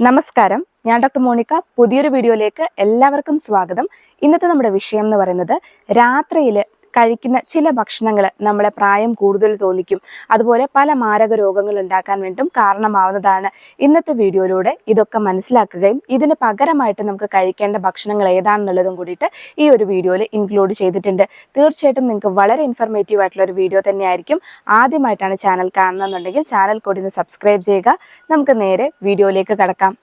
നമസ്കാരം. ഞാൻ doctor Monica പുതിയൊരു വീഡിയോയിലേക്ക് എല്ലാവർക്കും സ്വാഗതം. ഇന്നത്തെ നമ്മുടെ വിഷയം എന്ന് പറയുന്നത് രാത്രിയിൽ കഴിക്കുന്ന ചില ഭക്ഷണങ്ങൾ നമ്മളെ പ്രായം കൂടുതൽ തോന്നിക്കും. അതുപോലെ പല മാരക രോഗങ്ങൾ ഉണ്ടാക്കാൻ വേണ്ടിയും കാരണമാവുന്നതാണ്. ഇന്നത്തെ വീഡിയോയിലൂടെ ഇതൊക്കെ മനസ്സിലാക്കുകയും ഇതിന് പകരമായിട്ട് നമുക്ക് കഴിക്കേണ്ട ഭക്ഷണങ്ങൾ ഏതാണെന്നുള്ളതും കൂടിയിട്ട് ഈ ഒരു വീഡിയോയിൽ ഇൻക്ലൂഡ് ചെയ്തിട്ടുണ്ട്. തീർച്ചയായിട്ടും നിങ്ങൾക്ക് വളരെ ഇൻഫർമേറ്റീവ് ആയിട്ടുള്ള ഒരു വീഡിയോ തന്നെയായിരിക്കും. ആദ്യമായിട്ടാണ് ചാനൽ കാണുന്നതെന്നുണ്ടെങ്കിൽ ചാനൽ കൂടി ഒന്ന് സബ്സ്ക്രൈബ് ചെയ്യുക. നമുക്ക് നേരെ വീഡിയോയിലേക്ക് കടക്കാം.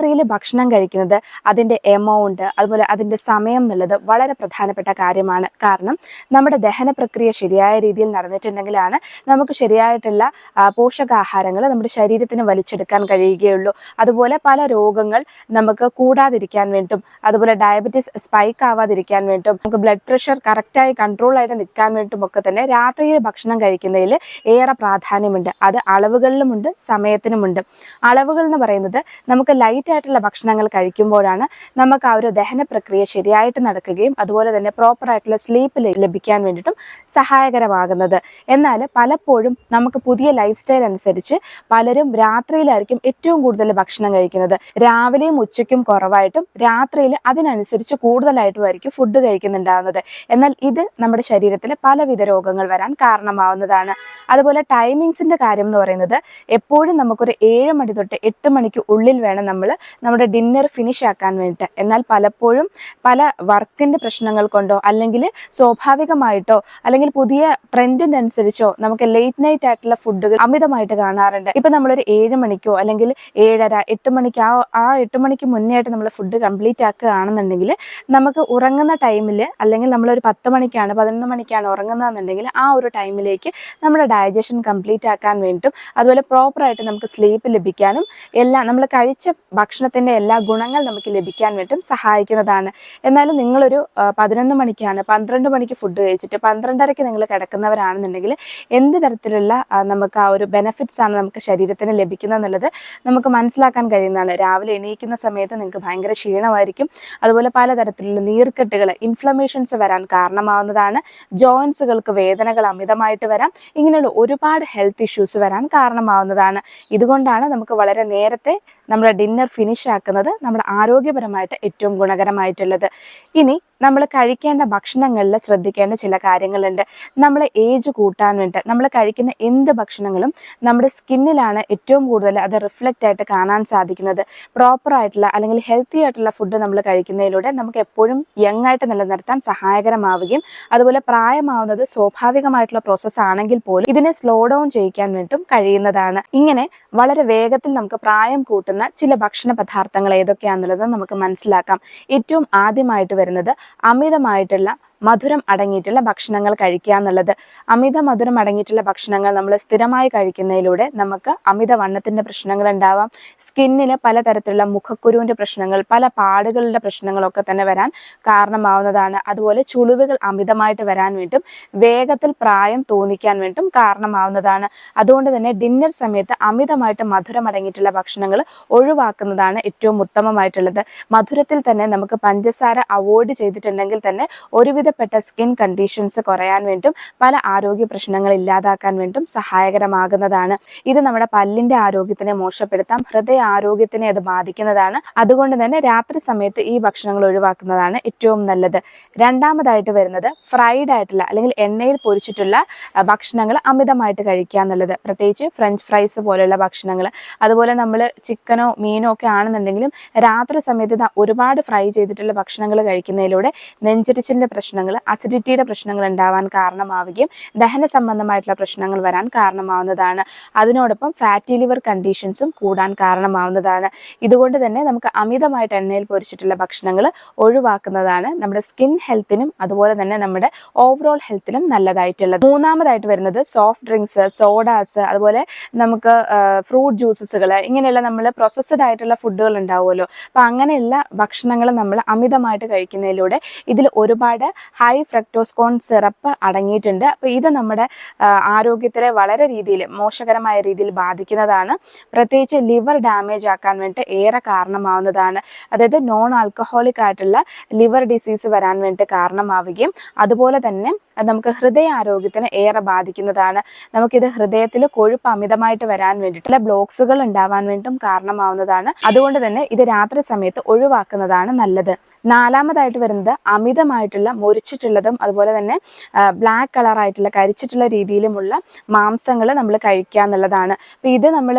രാത്രിയിൽ ഭക്ഷണം കഴിക്കുന്നത് അതിന്റെ എമൗണ്ട് അതുപോലെ അതിന്റെ സമയം എന്നുള്ളത് വളരെ പ്രധാനപ്പെട്ട കാര്യമാണ്. കാരണം നമ്മുടെ ദഹന പ്രക്രിയ ശരിയായ രീതിയിൽ നടന്നിട്ടുണ്ടെങ്കിലാണ് നമുക്ക് ശരിയായിട്ടുള്ള പോഷകാഹാരങ്ങൾ നമ്മുടെ ശരീരത്തിന് വലിച്ചെടുക്കാൻ കഴിയുകയുള്ളൂ. അതുപോലെ പല രോഗങ്ങൾ നമുക്ക് കൂടാതിരിക്കാൻ വേണ്ടും അതുപോലെ ഡയബറ്റീസ് സ്പൈക്ക് ആവാതിരിക്കാൻ വേണ്ടും നമുക്ക് ബ്ലഡ് പ്രഷർ കറക്റ്റായി കൺട്രോൾ ആയിട്ട് നിൽക്കാൻ വേണ്ടിയിട്ടും ഒക്കെ തന്നെ രാത്രിയിൽ ഭക്ഷണം കഴിക്കുന്നതിൽ ഏറെ പ്രാധാന്യമുണ്ട്. അത് അളവുകളിലുമുണ്ട് സമയത്തിനുമുണ്ട്. അളവുകൾ എന്ന് പറയുന്നത് നമുക്ക് ലൈറ്റ് ആയിട്ടുള്ള ഭക്ഷണങ്ങൾ കഴിക്കുമ്പോഴാണ് നമുക്ക് ആ ഒരു ദഹന പ്രക്രിയ ശരിയായിട്ട് നടക്കുകയും അതുപോലെ തന്നെ പ്രോപ്പർ ആയിട്ടുള്ള സ്ലീപ്പ് ലഭിക്കാൻ വേണ്ടിയിട്ടും സഹായകരമാകുന്നത്. എന്നാൽ പലപ്പോഴും നമുക്ക് പുതിയ ലൈഫ് സ്റ്റൈൽ അനുസരിച്ച് പലരും രാത്രിയിലായിരിക്കും ഏറ്റവും കൂടുതൽ ഭക്ഷണം കഴിക്കുന്നത്. രാവിലെയും ഉച്ചയ്ക്കും കുറവായിട്ടും രാത്രിയിൽ അതിനനുസരിച്ച് കൂടുതലായിട്ടുമായിരിക്കും ഫുഡ് കഴിക്കുന്നുണ്ടാകുന്നത് എന്നാൽ ഇത് നമ്മുടെ ശരീരത്തിൽ പലവിധ രോഗങ്ങൾ വരാൻ കാരണമാവുന്നതാണ്. അതുപോലെ ടൈമിങ്സിന്റെ കാര്യം എന്ന് പറയുന്നത് എപ്പോഴും നമുക്കൊരു ഏഴ് മണി തൊട്ട് എട്ട് മണിക്ക് ഉള്ളിൽ വേണം നമ്മൾ നമ്മുടെ ഡിന്നർ ഫിനിഷ് ആക്കാൻ വേണ്ടിയിട്ട് എന്നാൽ പലപ്പോഴും പല വർക്കിന്റെ പ്രശ്നങ്ങൾ കൊണ്ടോ അല്ലെങ്കിൽ സ്വാഭാവികമായിട്ടോ അല്ലെങ്കിൽ പുതിയ ട്രെൻഡിന് അനുസരിച്ചോ നമുക്ക് ലേറ്റ് നൈറ്റ് ആയിട്ടുള്ള ഫുഡുകൾ അമിതമായിട്ട് കാണാറുണ്ട്. ഇപ്പം നമ്മളൊരു ഏഴ് മണിക്കോ അല്ലെങ്കിൽ ഏഴര എട്ട് മണിക്ക് ആ ആ എട്ട് മണിക്ക് മുന്നേ ആയിട്ട് നമ്മൾ ഫുഡ് കംപ്ലീറ്റ് ആക്കുകയാണെന്നുണ്ടെങ്കിൽ നമുക്ക് ഉറങ്ങുന്ന ടൈമിൽ അല്ലെങ്കിൽ നമ്മളൊരു പത്ത് മണിക്കാണ് പതിനൊന്ന് മണിക്കാണ് ഉറങ്ങുന്നതെന്നുണ്ടെങ്കിൽ ആ ഒരു ടൈമിലേക്ക് നമ്മുടെ ഡൈജഷൻ കംപ്ലീറ്റ് ആക്കാൻ വേണ്ടിയിട്ടും അതുപോലെ പ്രോപ്പറായിട്ട് നമുക്ക് സ്ലീപ്പ് ലഭിക്കാനും എല്ലാം നമ്മൾ കഴിച്ച ഭക്ഷണത്തിന്റെ എല്ലാ ഗുണങ്ങൾ നമുക്ക് ലഭിക്കാൻ വേണ്ടും സഹായിക്കുന്നതാണ്. എന്നാലും നിങ്ങളൊരു പതിനൊന്ന് മണിക്കാണ് പന്ത്രണ്ട് മണിക്ക് ഫുഡ് കഴിച്ചിട്ട് പന്ത്രണ്ടരയ്ക്ക് നിങ്ങൾ കിടക്കുന്നവരാണെന്നുണ്ടെങ്കിൽ എന്ത് തരത്തിലുള്ള നമുക്ക് ആ ഒരു ബെനഫിറ്റ്സ് ആണ് നമുക്ക് ശരീരത്തിന് ലഭിക്കുന്നത് എന്നുള്ളത് നമുക്ക് മനസ്സിലാക്കാൻ കഴിയുന്നതാണ്. രാവിലെ എണീക്കുന്ന സമയത്ത് നിങ്ങൾക്ക് ഭയങ്കര ക്ഷീണമായിരിക്കും. അതുപോലെ പലതരത്തിലുള്ള നീർക്കെട്ടുകൾ ഇൻഫ്ലമേഷൻസ് വരാൻ കാരണമാവുന്നതാണ്. ജോയിൻസുകൾക്ക് വേദനകൾ അമിതമായിട്ട് വരാം. ഇങ്ങനെയുള്ള ഒരുപാട് ഹെൽത്ത് ഇഷ്യൂസ് വരാൻ കാരണമാവുന്നതാണ്. ഇതുകൊണ്ടാണ് നമുക്ക് വളരെ നേരത്തെ നമ്മുടെ ഡിന്നർ ഫിനിഷ് ആക്കുന്നത് നമ്മുടെ ആരോഗ്യപരമായിട്ട് ഏറ്റവും ഗുണകരമായിട്ടുള്ളത്. ഇനി നമ്മൾ കഴിക്കേണ്ട ഭക്ഷണങ്ങളിൽ ശ്രദ്ധിക്കേണ്ട ചില കാര്യങ്ങളുണ്ട്. നമ്മൾ ഏജ് കൂട്ടാൻ വേണ്ടി നമ്മൾ കഴിക്കുന്ന എന്ത് ഭക്ഷണങ്ങളും നമ്മുടെ സ്കിന്നിലാണ് ഏറ്റവും കൂടുതൽ അത് റിഫ്ലക്റ്റ് ആയിട്ട് കാണാൻ സാധിക്കുന്നത്. പ്രോപ്പർ ആയിട്ടുള്ള അല്ലെങ്കിൽ ഹെൽത്തി ആയിട്ടുള്ള ഫുഡ് നമ്മൾ കഴിക്കുന്നതിലൂടെ നമുക്ക് എപ്പോഴും യങ് ആയിട്ട് നിലനിർത്താൻ സഹായകരമാവുകയും അതുപോലെ പ്രായമാവുന്നത് സ്വാഭാവികമായിട്ടുള്ള പ്രോസസ്സ് ആണെങ്കിൽ പോലും ഇതിനെ സ്ലോ ഡൗൺ ചെയ്യിക്കാൻ വേണ്ടിയിട്ടും കഴിയുന്നതാണ്. ഇങ്ങനെ വളരെ വേഗത്തിൽ നമുക്ക് പ്രായം കൂട്ടുന്ന ചില ഭക്ഷണ പദാർത്ഥങ്ങൾ ഏതൊക്കെയാണെന്നുള്ളത് നമുക്ക് മനസ്സിലാക്കാം. ഏറ്റവും ആദ്യമായിട്ട് വരുന്നത് അമിതമായിട്ടുള്ള മധുരം അടങ്ങിയിട്ടുള്ള ഭക്ഷണങ്ങൾ കഴിക്കുക എന്നുള്ളത്. അമിത മധുരം അടങ്ങിയിട്ടുള്ള ഭക്ഷണങ്ങൾ നമ്മൾ സ്ഥിരമായി കഴിക്കുന്നതിലൂടെ നമുക്ക് അമിത വണ്ണത്തിന്റെ പ്രശ്നങ്ങൾ ഉണ്ടാവാം. സ്കിന്നിന് പലതരത്തിലുള്ള മുഖക്കുരുവിന്റെ പ്രശ്നങ്ങൾ പല പാടുകളുടെ പ്രശ്നങ്ങളൊക്കെ തന്നെ വരാൻ കാരണമാവുന്നതാണ്. അതുപോലെ ചുളിവുകൾ അമിതമായിട്ട് വരാൻ വേണ്ടും വേഗത്തിൽ പ്രായം തോന്നിക്കാൻ വേണ്ടും കാരണമാവുന്നതാണ്. അതുകൊണ്ട് തന്നെ ഡിന്നർ സമയത്ത് അമിതമായിട്ട് മധുരം അടങ്ങിയിട്ടുള്ള ഭക്ഷണങ്ങൾ ഒഴിവാക്കുന്നതാണ് ഏറ്റവും ഉത്തമമായിട്ടുള്ളത്. മധുരത്തിൽ തന്നെ നമുക്ക് പഞ്ചസാര അവോയ്ഡ് ചെയ്തിട്ടുണ്ടെങ്കിൽ തന്നെ ഒരുവിധപ്പെട്ട സ്കിൻ കണ്ടീഷൻസ് കുറയാൻ വേണ്ടിയും പല ആരോഗ്യ പ്രശ്നങ്ങൾ ഇല്ലാതാക്കാൻ വേണ്ടിയും സഹായകരമാകുന്നതാണ്. ഇത് നമ്മുടെ പല്ലിന്റെ ആരോഗ്യത്തിനെ മോശപ്പെടുത്താം ഹൃദയ ആരോഗ്യത്തിനെ അത് ബാധിക്കുന്നതാണ്. അതുകൊണ്ട് തന്നെ രാത്രി സമയത്ത് ഈ ഭക്ഷണങ്ങൾ ഒഴിവാക്കുന്നതാണ് ഏറ്റവും നല്ലത്. രണ്ടാമതായിട്ട് വരുന്നത് ഫ്രൈഡ് ആയിട്ടുള്ള അല്ലെങ്കിൽ എണ്ണയിൽ പൊരിച്ചിട്ടുള്ള ഭക്ഷണങ്ങൾ അമിതമായിട്ട് കഴിക്കുക എന്നുള്ളത്. പ്രത്യേകിച്ച് ഫ്രഞ്ച് ഫ്രൈസ് പോലെയുള്ള ഭക്ഷണങ്ങൾ. അതുപോലെ നമ്മൾ ചിക്കനോ മീനോ ഒക്കെ ആണെന്നുണ്ടെങ്കിലും രാത്രി സമയത്ത് ഒരുപാട് ഫ്രൈ ചെയ്തിട്ടുള്ള ഭക്ഷണങ്ങൾ കഴിക്കുന്നതിലൂടെ നെഞ്ചരിച്ചിലിന്റെ പ്രശ്നങ്ങൾ അസിഡിറ്റിയുടെ പ്രശ്നങ്ങൾ ഉണ്ടാവാൻ കാരണമാവുകയും ദഹന സംബന്ധമായിട്ടുള്ള പ്രശ്നങ്ങൾ വരാൻ കാരണമാവുന്നതാണ്. അതിനോടൊപ്പം ഫാറ്റി ലിവർ കണ്ടീഷൻസും കൂടാൻ കാരണമാവുന്നതാണ്. ഇതുകൊണ്ട് തന്നെ നമുക്ക് അമിതമായിട്ട് എണ്ണയിൽ പൊരിച്ചിട്ടുള്ള ഭക്ഷണങ്ങൾ ഒഴിവാക്കുന്നതാണ് നമ്മുടെ സ്കിൻ ഹെൽത്തിനും അതുപോലെ തന്നെ നമ്മുടെ ഓവറോൾ ഹെൽത്തിനും നല്ലതായിട്ടുള്ളത്. മൂന്നാമതായിട്ട് വരുന്നത് സോഫ്റ്റ് ഡ്രിങ്ക്സ് സോഡാസ് അതുപോലെ നമുക്ക് ഫ്രൂട്ട് ജ്യൂസസുകൾ ഇങ്ങനെയുള്ള നമ്മൾ പ്രോസസ്ഡ് ആയിട്ടുള്ള ഫുഡുകൾ ഉണ്ടാവുമല്ലോ. അപ്പോൾ അങ്ങനെയുള്ള ഭക്ഷണങ്ങൾ നമ്മൾ അമിതമായിട്ട് കഴിക്കുന്നതിലൂടെ ഇതിൽ ഒരുപാട് ഹൈ ഫ്രക്ടോസ്കോൺ സിറപ്പ് അടങ്ങിയിട്ടുണ്ട്. അപ്പോൾ ഇത് നമ്മുടെ ആരോഗ്യത്തിലെ വളരെ രീതിയിൽ മോശകരമായ രീതിയിൽ ബാധിക്കുന്നതാണ്. പ്രത്യേകിച്ച് ലിവർ ഡാമേജ് ആക്കാൻ വേണ്ടി ഏറെ കാരണമാവുന്നതാണ്. അതായത് നോൺ ആൽക്കഹോളിക് ആയിട്ടുള്ള ലിവർ ഡിസീസ് വരാൻ വേണ്ടി കാരണമാവുകയും അതുപോലെ തന്നെ നമുക്ക് ഹൃദയാരോഗ്യത്തിന് ഏറെ ബാധിക്കുന്നതാണ്. നമുക്കിത് ഹൃദയത്തിൽ കൊഴുപ്പ് അമിതമായിട്ട് വരാൻ വേണ്ടിയിട്ടുള്ള ബ്ലോക്സുകൾ ഉണ്ടാവാൻ വേണ്ടിയിട്ടും കാരണമാവുന്നതാണ്. അതുകൊണ്ട് തന്നെ ഇത് രാത്രി സമയത്ത് ഒഴിവാക്കുന്നതാണ് നല്ലത്. നാലാമതായിട്ട് വരുന്നത് അമിതമായിട്ടുള്ള മുരിച്ചിട്ടുള്ളതും അതുപോലെ തന്നെ ബ്ലാക്ക് കളറായിട്ടുള്ള കരിച്ചിട്ടുള്ള രീതിയിലുമുള്ള മാംസങ്ങൾ നമ്മൾ കഴിക്കുക എന്നുള്ളതാണ്. അപ്പോൾ ഇത് നമ്മൾ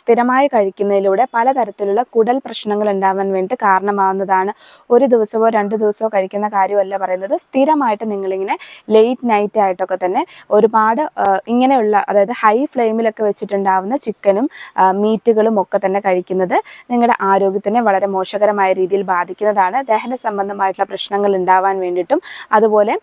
സ്ഥിരമായി കഴിക്കുന്നതിലൂടെ പലതരത്തിലുള്ള കുടൽ പ്രശ്നങ്ങൾ ഉണ്ടാവാൻ വേണ്ടി കാരണമാവുന്നതാണ്. ഒരു ദിവസമോ രണ്ട് ദിവസമോ കഴിക്കുന്ന കാര്യമല്ല പറയുന്നത്. സ്ഥിരമായിട്ട് നിങ്ങളിങ്ങനെ ലേറ്റ് നൈറ്റ് ആയിട്ടൊക്കെ തന്നെ ഒരുപാട് ഇങ്ങനെയുള്ള അതായത് ഹൈ ഫ്ലെയിമിലൊക്കെ വെച്ചിട്ടുണ്ടാവുന്ന ചിക്കനും മീറ്റുകളും ഒക്കെ തന്നെ കഴിക്കുന്നത് നിങ്ങളുടെ ആരോഗ്യത്തിനെ വളരെ മോശകരമായ രീതിയിൽ ബാധിക്കുന്നതാണ്. ദഹന സംബന്ധമായിട്ടുള്ള പ്രശ്നങ്ങൾ ഉണ്ടാവാൻ വേണ്ടിയിട്ടും അതുപോലെ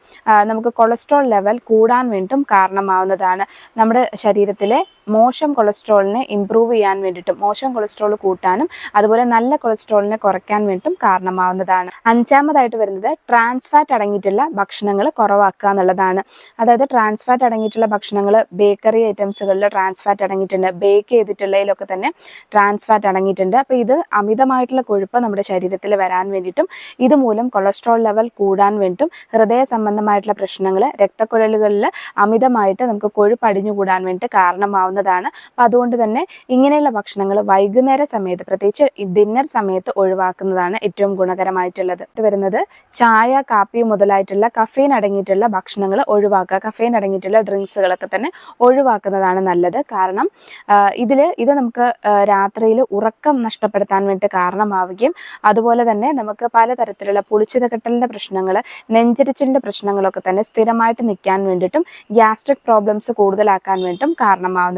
നമുക്ക് കൊളസ്ട്രോൾ ലെവൽ കൂടാൻ വേണ്ടിയിട്ടും കാരണമാവുന്നതാണ് നമ്മുടെ ശരീരത്തിലെ മോശം കൊളസ്ട്രോളിനെ ഇമ്പ്രൂവ് ചെയ്യാൻ വേണ്ടിയിട്ടും മോശം കൊളസ്ട്രോൾ കൂട്ടാനും അതുപോലെ നല്ല കൊളസ്ട്രോളിനെ കുറയ്ക്കാൻ വേണ്ടിയിട്ടും കാരണമാവുന്നതാണ്. അഞ്ചാമതായിട്ട് വരുന്നത് ട്രാൻസ് ഫാറ്റ് അടങ്ങിയിട്ടുള്ള ഭക്ഷണങ്ങൾ കുറവാക്കുക എന്നുള്ളതാണ്. അതായത് ട്രാൻസ് ഫാറ്റ് അടങ്ങിയിട്ടുള്ള ഭക്ഷണങ്ങൾ ബേക്കറി ഐറ്റംസുകളിൽ ട്രാൻസ് ഫാറ്റ് അടങ്ങിയിട്ടുണ്ട് ബേക്ക് ചെയ്തിട്ടുള്ളതിലൊക്കെ തന്നെ ട്രാൻസ് ഫാറ്റ് അടങ്ങിയിട്ടുണ്ട്. അപ്പോൾ ഇത് അമിതമായിട്ടുള്ള കൊഴുപ്പ് നമ്മുടെ ശരീരത്തിൽ വരാൻ വേണ്ടിയിട്ടും ഇതുമൂലം കൊളസ്ട്രോൾ ലെവൽ കൂടാൻ വേണ്ടിയിട്ടും ഹൃദയ സംബന്ധമായിട്ടുള്ള പ്രശ്നങ്ങൾ രക്തക്കുഴലുകളിൽ അമിതമായിട്ട് നമുക്ക് കൊഴുപ്പ് അടിഞ്ഞുകൂടാൻ വേണ്ടിയിട്ട് വേണ്ടി കാരണമാവുന്നതാണ് അപ്പോൾ അതുകൊണ്ട് തന്നെ ഇങ്ങനെയുള്ള ഭക്ഷണങ്ങൾ വൈകുന്നേര സമയത്ത് പ്രത്യേകിച്ച് ഡിന്നർ സമയത്ത് ഒഴിവാക്കുന്നതാണ് ഏറ്റവും ഗുണകരമായിട്ടുള്ളത്. വരുന്നത് ചായ കാപ്പി മുതലായിട്ടുള്ള കഫീൻ അടങ്ങിയിട്ടുള്ള ഭക്ഷണങ്ങൾ ഒഴിവാക്കുക. കഫീൻ അടങ്ങിയിട്ടുള്ള ഡ്രിങ്ക്സുകളൊക്കെ തന്നെ ഒഴിവാക്കുന്നതാണ് നല്ലത്. കാരണം ഇതിൽ ഇത് നമുക്ക് രാത്രിയിൽ ഉറക്കം നഷ്ടപ്പെടുത്താൻ വേണ്ടി കാരണമാവുകയും അതുപോലെ തന്നെ നമുക്ക് പലതരത്തിലുള്ള പുളിച്ചത കെട്ടലിന്റെ പ്രശ്നങ്ങൾ നെഞ്ചരിച്ചിലിന്റെ പ്രശ്നങ്ങളൊക്കെ തന്നെ സ്ഥിരമായിട്ട് നിൽക്കാൻ വേണ്ടിയിട്ടും ഗ്യാസ്ട്രിക് പ്രോബ്ലംസ് കൂടുതലാക്കാൻ വേണ്ടിയിട്ടും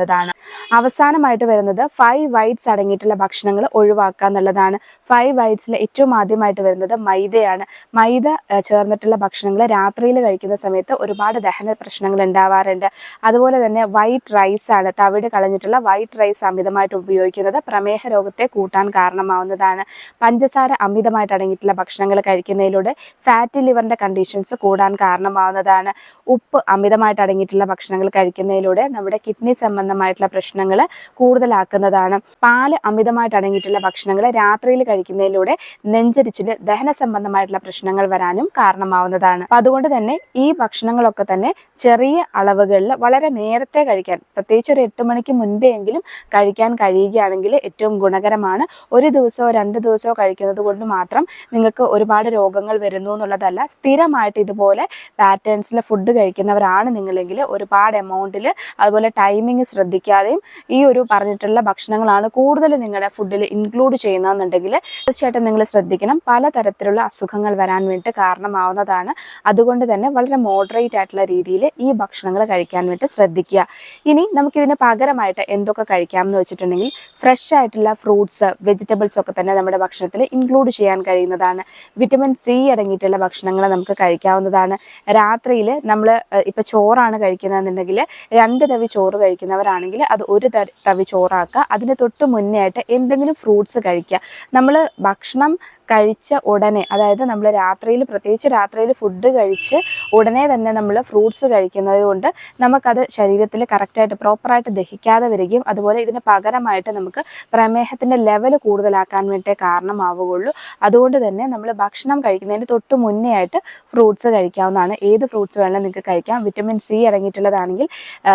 കാരണമാവുന്നതാണ് അവസാനമായിട്ട് വരുന്നത് ഫൈവ് വൈറ്റ്സ് അടങ്ങിയിട്ടുള്ള ഭക്ഷണങ്ങൾ ഒഴിവാക്കുക എന്നുള്ളതാണ്. ഫൈവ് വൈറ്റ്സിൽ ഏറ്റവും ആദ്യമായിട്ട് വരുന്നത് മൈദയാണ്. മൈദ ചേർന്നിട്ടുള്ള ഭക്ഷണങ്ങൾ രാത്രിയിൽ കഴിക്കുന്ന സമയത്ത് ഒരുപാട് ദഹന പ്രശ്നങ്ങൾ ഉണ്ടാവാറുണ്ട്. അതുപോലെ തന്നെ വൈറ്റ് റൈസ് ആണ് തവിട് കളഞ്ഞിട്ടുള്ള വൈറ്റ് റൈസ് അമിതമായിട്ട് ഉപയോഗിക്കുന്നത് പ്രമേഹ രോഗത്തെ കൂട്ടാൻ കാരണമാവുന്നതാണ്. പഞ്ചസാര അമിതമായിട്ട് അടങ്ങിയിട്ടുള്ള ഭക്ഷണങ്ങൾ കഴിക്കുന്നതിലൂടെ ഫാറ്റി ലിവറിന്റെ കണ്ടീഷൻസ് കൂടാൻ കാരണമാവുന്നതാണ്. ഉപ്പ് അമിതമായിട്ട് അടങ്ങിയിട്ടുള്ള ഭക്ഷണങ്ങൾ കഴിക്കുന്നതിലൂടെ നമ്മുടെ കിഡ്നി സംബന്ധമായിട്ടുള്ള പ്രശ്നങ്ങൾ കൂടുതലാക്കുന്നതാണ്. പാൽ അമിതമായിട്ട് അടങ്ങിയിട്ടുള്ള ഭക്ഷണങ്ങൾ രാത്രിയിൽ കഴിക്കുന്നതിലൂടെ നെഞ്ചരിച്ചിൽ ദഹന സംബന്ധമായിട്ടുള്ള പ്രശ്നങ്ങൾ വരാനും കാരണമാവുന്നതാണ്. അപ്പം അതുകൊണ്ട് തന്നെ ഈ ഭക്ഷണങ്ങളൊക്കെ തന്നെ ചെറിയ അളവുകളിൽ വളരെ നേരത്തെ കഴിക്കാൻ പ്രത്യേകിച്ച് ഒരു എട്ട് മണിക്ക് മുൻപേ എങ്കിലും കഴിക്കാൻ കഴിയുകയാണെങ്കിൽ ഏറ്റവും ഗുണകരമാണ് ഒരു ദിവസമോ രണ്ട് ദിവസമോ കഴിക്കുന്നത് കൊണ്ട് മാത്രം നിങ്ങൾക്ക് ഒരുപാട് രോഗങ്ങൾ വരുന്നു എന്നുള്ളതല്ല സ്ഥിരമായിട്ട് ഇതുപോലെ പാറ്റേൺസിൽ ഫുഡ് കഴിക്കുന്നവരാണ് നിങ്ങളെങ്കിൽ ഒരുപാട് എമൗണ്ടിൽ അതുപോലെ ടൈമിങ് ശ്രദ്ധിക്കാതെയും ഈ ഒരു പറഞ്ഞിട്ടുള്ള ഭക്ഷണങ്ങളാണ് കൂടുതൽ നിങ്ങളുടെ ഫുഡിൽ ഇൻക്ലൂഡ് ചെയ്യുന്നതെന്നുണ്ടെങ്കിൽ തീർച്ചയായിട്ടും നിങ്ങൾ ശ്രദ്ധിക്കണം. പലതരത്തിലുള്ള അസുഖങ്ങൾ വരാൻ വേണ്ടി കാരണമാവുന്നതാണ്. അതുകൊണ്ട് തന്നെ വളരെ മോഡറേറ്റ് ആയിട്ടുള്ള രീതിയിൽ ഈ ഭക്ഷണങ്ങൾ കഴിക്കാൻ വേണ്ടി ശ്രദ്ധിക്കുക. ഇനി നമുക്കിതിന് പകരമായിട്ട് എന്തൊക്കെ കഴിക്കാം എന്ന് വെച്ചിട്ടുണ്ടെങ്കിൽ ഫ്രഷ് ആയിട്ടുള്ള ഫ്രൂട്ട്സ് വെജിറ്റബിൾസ് ഒക്കെ തന്നെ നമ്മുടെ ഭക്ഷണത്തിൽ ഇൻക്ലൂഡ് ചെയ്യാൻ കഴിയുന്നതാണ്. വിറ്റമിൻ സി അടങ്ങിയിട്ടുള്ള ഭക്ഷണങ്ങൾ നമുക്ക് കഴിക്കാവുന്നതാണ്. രാത്രിയിൽ നമ്മൾ ഇപ്പോൾ ചോറാണ് കഴിക്കുന്നതെന്നുണ്ടെങ്കിൽ രണ്ട് തവി ചോറ് കഴിക്കുന്നവരാണെങ്കിൽ അത് ഒരു തവി ചോറാക്കുക. അതിന് തൊട്ട് മുന്നേ ആയിട്ട് എന്തെങ്കിലും ഫ്രൂട്ട്സ് കഴിക്കുക. നമ്മൾ ഭക്ഷണം കഴിച്ച ഉടനെ അതായത് നമ്മൾ രാത്രിയിൽ പ്രത്യേകിച്ച് രാത്രിയിൽ ഫുഡ് കഴിച്ച് ഉടനെ തന്നെ നമ്മൾ ഫ്രൂട്ട്സ് കഴിക്കുന്നത് കൊണ്ട് നമുക്കത് ശരീരത്തിൽ കറക്റ്റായിട്ട് പ്രോപ്പറായിട്ട് ദഹിക്കാതെ വരികയും അതുപോലെ ഇതിന് പകരമായിട്ട് നമുക്ക് പ്രമേഹത്തിന്റെ ലെവൽ കൂടുതലാക്കാൻ വേണ്ടി കാരണമാവുകയുള്ളൂ. അതുകൊണ്ട് തന്നെ നമ്മൾ ഭക്ഷണം കഴിക്കുന്നതിന് തൊട്ട് മുന്നേ ആയിട്ട് ഫ്രൂട്ട്സ് കഴിക്കാവുന്നതാണ്. ഏത് ഫ്രൂട്ട്സ് വേണമെങ്കിലും നിങ്ങൾക്ക് കഴിക്കാം. വിറ്റമിൻ സി അടങ്ങിയിട്ടുള്ളതാണെങ്കിൽ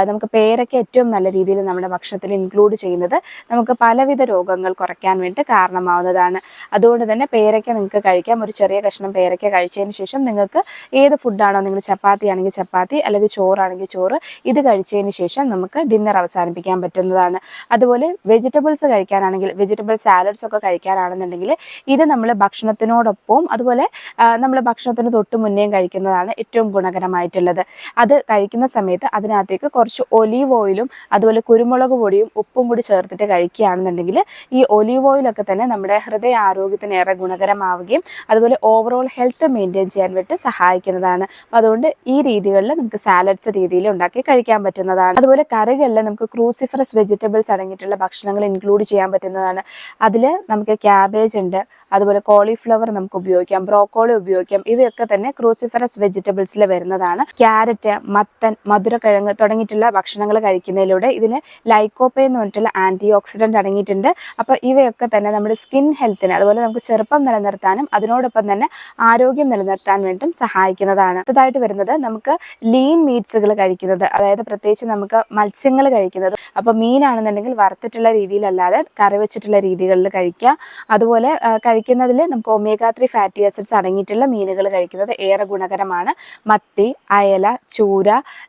നമുക്ക് പേരൊക്കെ ഏറ്റവും നല്ല രീതിയിൽ നമ്മുടെ ഭക്ഷണത്തിൽ ഇൻക്ലൂഡ് ചെയ്യുന്നത് നമുക്ക് പലവിധ രോഗങ്ങൾ കുറയ്ക്കാൻ വേണ്ടി കാരണമാവുന്നതാണ്. അതുകൊണ്ട് തന്നെ പേരയ്ക്ക നിങ്ങൾക്ക് കഴിക്കാം. ഒരു ചെറിയ കഷ്ണം പേരയ്ക്ക കഴിച്ചതിന് ശേഷം നിങ്ങൾക്ക് ഏത് ഫുഡാണോ നിങ്ങൾ ചപ്പാത്തി ആണെങ്കിൽ ചപ്പാത്തി അല്ലെങ്കിൽ ചോറാണെങ്കിൽ ചോറ് ഇത് കഴിച്ചതിന് ശേഷം നമുക്ക് ഡിന്നർ അവസാനിപ്പിക്കാൻ പറ്റുന്നതാണ്. അതുപോലെ വെജിറ്റബിൾസ് കഴിക്കാനാണെങ്കിൽ വെജിറ്റബിൾ സാലഡ്സ് ഒക്കെ കഴിക്കാനാണെന്നുണ്ടെങ്കിൽ ഇത് നമ്മൾ ഭക്ഷണത്തിനോടൊപ്പവും അതുപോലെ നമ്മൾ ഭക്ഷണത്തിന് തൊട്ട് മുന്നേയും കഴിക്കുന്നതാണ് ഏറ്റവും ഗുണകരമായിട്ടുള്ളത്. അത് കഴിക്കുന്ന സമയത്ത് അതിനകത്തേക്ക് കുറച്ച് ഒലീവ് ഓയിലും അതുപോലെ കുരുമുളക് പൊടിയും ഉപ്പും കൂടി ചേർത്തിട്ട് കഴിക്കുകയാണെന്നുണ്ടെങ്കിൽ ഈ ഒലീവ് ഓയിലൊക്കെ തന്നെ നമ്മുടെ ഹൃദയ ആരോഗ്യത്തിന് ഏറെ ഗുണകരമാവുകയും അതുപോലെ ഓവറോൾ ഹെൽത്ത് മെയിന്റെയിൻ ചെയ്യാൻ വേണ്ടി സഹായിക്കുന്നതാണ്. അതുകൊണ്ട് ഈ രീതികളിൽ നമുക്ക് സാലഡ്സ് രീതിയിൽ ഉണ്ടാക്കി കഴിക്കാൻ പറ്റുന്നതാണ്. അതുപോലെ കറികളിൽ നമുക്ക് ക്രൂസിഫറസ് വെജിറ്റബിൾസ് അടങ്ങിയിട്ടുള്ള ഭക്ഷണങ്ങൾ ഇൻക്ലൂഡ് ചെയ്യാൻ പറ്റുന്നതാണ്. അതിൽ നമുക്ക് ക്യാബേജ് ഉണ്ട്. അതുപോലെ കോളിഫ്ലവർ നമുക്ക് ഉപയോഗിക്കാം. ബ്രോക്കോളി ഉപയോഗിക്കാം. ഇവയൊക്കെ തന്നെ ക്രൂസിഫറസ് വെജിറ്റബിൾസിൽ വരുന്നതാണ്. ക്യാരറ്റ് മത്തൻ മധുരക്കിഴങ്ങ് തുടങ്ങിയിട്ടുള്ള ഭക്ഷണങ്ങൾ കഴിക്കുന്നതിലൂടെ ഇതിന് ലൈക്കോപ്പേ എന്ന് പറഞ്ഞിട്ടുള്ള ആന്റി ഓക്സിഡന്റ് അടങ്ങിയിട്ടുണ്ട്. അപ്പോൾ ഇവയൊക്കെ തന്നെ നമ്മുടെ സ്കിൻ ഹെൽത്തിന് അതുപോലെ നമുക്ക് ചെറുപ്പം നിലനിർത്താനും അതിനോടൊപ്പം തന്നെ ആരോഗ്യം നിലനിർത്താൻ വേണ്ടിയും സഹായിക്കുന്നതാണ്. അടുത്തതായിട്ട് വരുന്നത് നമുക്ക് ലീൻ മീറ്റ്സുകൾ കഴിക്കുന്നത്. അതായത് പ്രത്യേകിച്ച് നമുക്ക് മത്സ്യങ്ങൾ കഴിക്കുന്നത്. അപ്പോൾ മീനാണെന്നുണ്ടെങ്കിൽ വറുത്തിട്ടുള്ള രീതിയിലല്ലാതെ കറി വെച്ചിട്ടുള്ള രീതികളിൽ കഴിക്കുക. അതുപോലെ കഴിക്കുന്നതിൽ നമുക്ക് ഒമേഗ ത്രീ ഫാറ്റി ആസിഡ്സ് അടങ്ങിയിട്ടുള്ള മീനുകൾ കഴിക്കുന്നത് ഏറെ ഗുണകരമാണ്. മത്തി അയല ചൂര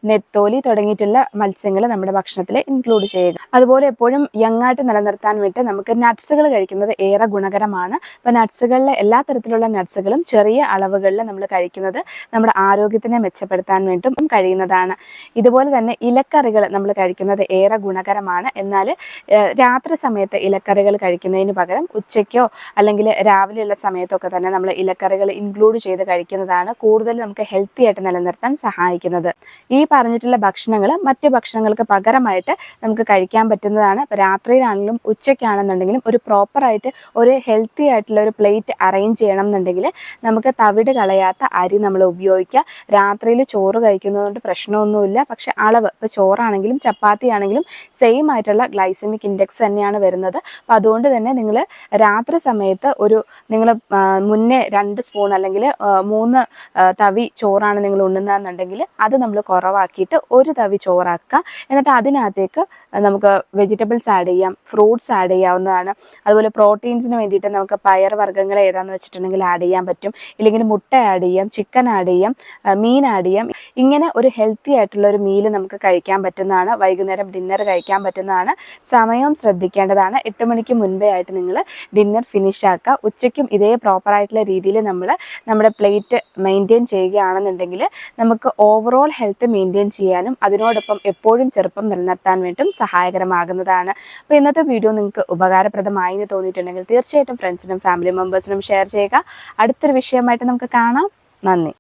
നെത്തോലി തുടങ്ങിയിട്ടുള്ള മത്സ്യങ്ങൾ നമ്മുടെ ഭക്ഷണത്തിൽ ഇൻക്ലൂഡ് ചെയ്യുക. അതുപോലെ എപ്പോഴും യങ്ങായിട്ട് നിലനിർത്താൻ വേണ്ടി നമുക്ക് നട്ട്സുകൾ കഴിക്കുന്നത് ഏറെ ഗുണകരമാണ്. അപ്പോൾ നട്ട്സുകളിൽ എല്ലാ തരത്തിലുള്ള നട്ട്സുകളും ചെറിയ അളവുകളിൽ നമ്മൾ കഴിക്കുന്നത് നമ്മുടെ ആരോഗ്യത്തിനെ മെച്ചപ്പെടുത്താൻ വേണ്ടിയും കഴിയുന്നതാണ്. ഇതുപോലെ തന്നെ ഇലക്കറികൾ നമ്മൾ കഴിക്കുന്നത് ഏറെ ഗുണകരമാണ്. എന്നാൽ രാത്രി സമയത്ത് ഇലക്കറികൾ കഴിക്കുന്നതിന് പകരം ഉച്ചയ്ക്കോ അല്ലെങ്കിൽ രാവിലെയുള്ള സമയത്തൊക്കെ തന്നെ നമ്മൾ ഇലക്കറികൾ ഇൻക്ലൂഡ് ചെയ്ത് കഴിക്കുന്നതാണ് കൂടുതൽ നമുക്ക് ഹെൽത്തി ആയിട്ട് നിലനിർത്താൻ സഹായിക്കുന്നത്. ഈ പറഞ്ഞിട്ടുള്ള ഭക്ഷണങ്ങൾ മറ്റ് ഭക്ഷണങ്ങൾക്ക് പകരമായിട്ട് നമുക്ക് കഴിക്കാൻ പറ്റുന്നതാണ്. രാത്രിയിലാണെങ്കിലും ഉച്ചയ്ക്കാണെന്നുണ്ടെങ്കിലും ഒരു പ്രോപ്പറായിട്ട് ഒരു ഹെൽത്തി ആയിട്ടുള്ള ഒരു പ്ലേറ്റ് അറേഞ്ച് ചെയ്യണം എന്നുണ്ടെങ്കിൽ നമുക്ക് തവിട് കളയാത്ത അരി നമ്മൾ ഉപയോഗിക്കുക. രാത്രിയിൽ ചോറ് കഴിക്കുന്നതുകൊണ്ട് പ്രശ്നമൊന്നുമില്ല. പക്ഷെ അളവ് ഇപ്പോൾ ചോറാണെങ്കിലും ചപ്പാത്തി ആണെങ്കിലും സെയിം ആയിട്ടുള്ള ഗ്ലൈസമിക് ഇൻഡെക്സ് തന്നെയാണ് വരുന്നത്. അപ്പോൾ അതുകൊണ്ട് തന്നെ നിങ്ങൾ രാത്രി സമയത്ത് ഒരു നിങ്ങൾ മുന്നേ രണ്ട് സ്പൂൺ അല്ലെങ്കിൽ മൂന്ന് തവി ചോറാണ് നിങ്ങൾ ഉണ്ണുന്നതെന്നുണ്ടെങ്കിൽ അത് നമ്മൾ കുറവാക്കിയിട്ട് ഒരു തവി ചോറാക്കുക. എന്നിട്ട് അതിനകത്തേക്ക് നമുക്ക് വെജിറ്റബിൾസ് ആഡ് ചെയ്യാം ഫ്രൂട്ട്സ് ആഡ് ചെയ്യാവുന്നതാണ്. അതുപോലെ പ്രോട്ടീൻസിന് വേണ്ടിയിട്ട് നമുക്ക് പയർ വർഗങ്ങൾ ഏതാണെന്ന് വെച്ചിട്ടുണ്ടെങ്കിൽ ആഡ് ചെയ്യാൻ പറ്റും. ഇല്ലെങ്കിൽ മുട്ട ആഡ് ചെയ്യാം ചിക്കൻ ആഡ് ചെയ്യാം മീൻ ആഡ് ചെയ്യാം. ഇങ്ങനെ ഒരു ഹെൽത്തി ആയിട്ടുള്ള ഒരു മീൽ നമുക്ക് കഴിക്കാൻ പറ്റുന്നതാണ്. വൈകുന്നേരം ഡിന്നർ കഴിക്കാൻ പറ്റുന്നതാണ്. സമയവും ശ്രദ്ധിക്കേണ്ടതാണ്. എട്ട് മണിക്ക് മുൻപേ ആയിട്ട് നിങ്ങൾ ഡിന്നർ ഫിനിഷ് ആക്കുക. ഉച്ചയ്ക്കും ഇതേ പ്രോപ്പർ ആയിട്ടുള്ള രീതിയിൽ നമ്മൾ നമ്മുടെ പ്ലേറ്റ് മെയിന്റെയിൻ ചെയ്യുകയാണെന്നുണ്ടെങ്കിൽ നമുക്ക് ഓവറോൾ ഹെൽത്ത് മെയിന്റെയിൻ ചെയ്യാനും അതിനോടൊപ്പം എപ്പോഴും ചെറുപ്പം നിലനിർത്താൻ വേണ്ടിയും സഹായകരമാകുന്നതാണ്. അപ്പോൾ ഇന്നത്തെ വീഡിയോ നിങ്ങൾക്ക് ഉപകാരപ്രദമായി എന്ന് തോന്നിയിട്ടുണ്ടെങ്കിൽ തീർച്ചയായിട്ടും ഫ്രണ്ട്സിനും ഫാമിലി മെമ്പേഴ്സിനും ഷെയർ ചെയ്യുക. അടുത്തൊരു വിഷയമായിട്ട് നമുക്ക് കാണാം. നന്ദി.